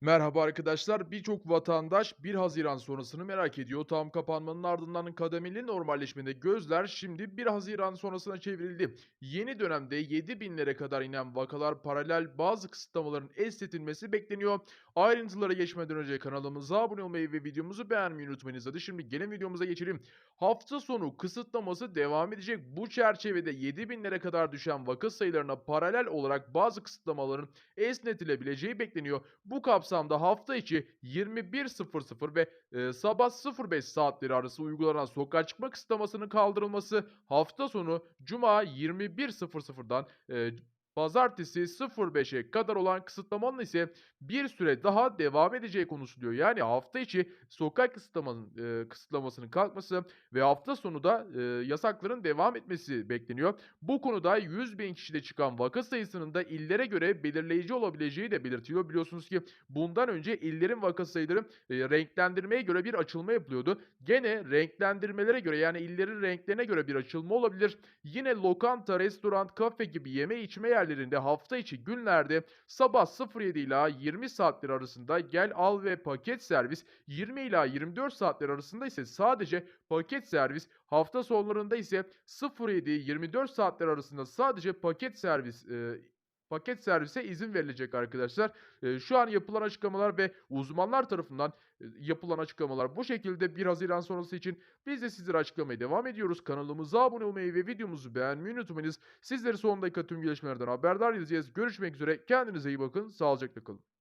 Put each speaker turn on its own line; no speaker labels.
Merhaba arkadaşlar. Birçok vatandaş 1 Haziran sonrasını merak ediyor. Tam kapanmanın ardından kademeli normalleşmede gözler şimdi 1 Haziran sonrasına çevrildi. Yeni dönemde 7 binlere kadar inen vakalar paralel bazı kısıtlamaların esnetilmesi bekleniyor. Ayrıntılara geçmeden önce kanalımıza abone olmayı ve videomuzu beğenmeyi unutmayınız. Hadi şimdi gelin videomuza geçelim. Hafta sonu kısıtlaması devam edecek. Bu çerçevede 7 binlere kadar düşen vaka sayılarına paralel olarak bazı kısıtlamaların esnetilebileceği bekleniyor. Bu kapsamda hafta içi 21.00 ve e, sabah 05 saatleri arası uygulanan sokağa çıkma kısıtlamasının kaldırılması, hafta sonu cuma 21.00'dan e, pazartesi 05'e kadar olan kısıtlamanın ise bir süre daha devam edeceği konuşuluyor. Yani hafta içi sokak kısıtlamanın e, kısıtlamasının kalkması ve hafta sonu da e, yasakların devam etmesi bekleniyor. Bu konuda 100 bin kişide çıkan vaka sayısının da illere göre belirleyici olabileceği de belirtiliyor. Biliyorsunuz ki bundan önce illerin vaka sayıları e, renklendirmeye göre bir açılma yapılıyordu. Gene renklendirmelere göre yani illerin renklerine göre bir açılma olabilir. Yine lokanta, restoran, kafe gibi yeme içme yerlerinde hafta içi günlerde sabah 07 ila 20 saatler arasında gel al ve paket servis, 20 ila 24 saatler arasında ise sadece paket servis, hafta sonlarında ise 07-24 saatler arasında sadece paket servis e, paket servise izin verilecek arkadaşlar. Eee, şu an yapılan açıklamalar ve uzmanlar tarafından, eee, yapılan açıklamalar bu şekilde 1 Haziran sonrası için biz de sizlere açıklamaya devam ediyoruz. Kanalımıza abone olmayı ve videomuzu beğenmeyi unutmayınız. Sizleri son dakika tüm gelişmelerden haberdar edeceğiz. Görüşmek üzere. Kendinize iyi bakın. Sağlıcakla kalın.